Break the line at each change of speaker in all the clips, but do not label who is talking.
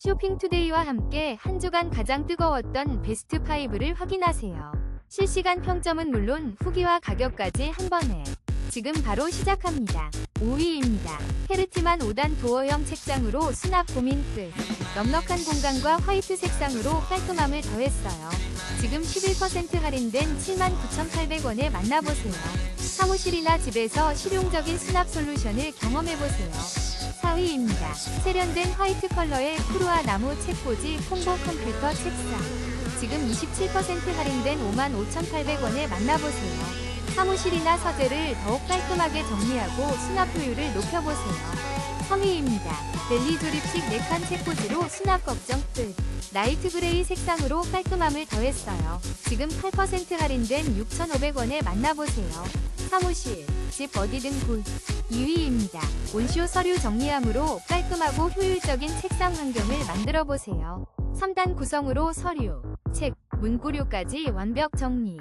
쇼핑투데이와 함께 한 주간 가장 뜨거웠던 베스트 5를 확인하세요. 실시간 평점은 물론 후기와 가격까지 한 번에 지금 바로 시작합니다. 5위입니다. 헤르티만 5단 도어형 책장으로 수납 고민 끝. 넉넉한 공간과 화이트 색상으로 깔끔함을 더했어요. 지금 11% 할인된 79,800원에 만나보세요. 사무실이나 집에서 실용적인 수납 솔루션을 경험해보세요. 4위입니다. 세련된 화이트 컬러의 푸르와 나무 책꽂이 콤보 컴퓨터 책상. 지금 27% 할인된 55,800원에 만나보세요. 사무실이나 서재를 더욱 깔끔하게 정리하고 수납 효율을 높여보세요. 3위입니다. 벨리 조립식 4칸 책꽂이로 수납 걱정 끝. 라이트 그레이 색상으로 깔끔함을 더했어요. 지금 8% 할인된 6,500원에 만나보세요. 사무실, 집 어디든 굿. 2위입니다. 온쇼 서류 정리함으로 깔끔하고 효율적인 책상 환경을 만들어 보세요. 3단 구성으로 서류, 책, 문구류까지 완벽 정리.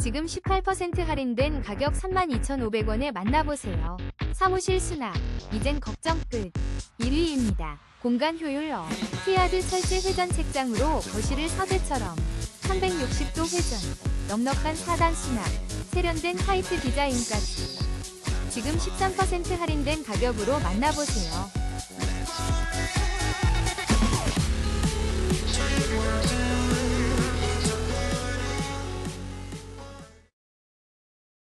지금 18% 할인된 가격 32,500원에 만나보세요. 사무실 수납, 이젠 걱정 끝. 1위입니다. 공간 효율 업. 티아드 철제 회전 책장으로 거실을 서재처럼 360도 회전. 넉넉한 4단 수납. 세련된 화이트 디자인까지. 지금 13% 할인된 가격으로 만나보세요.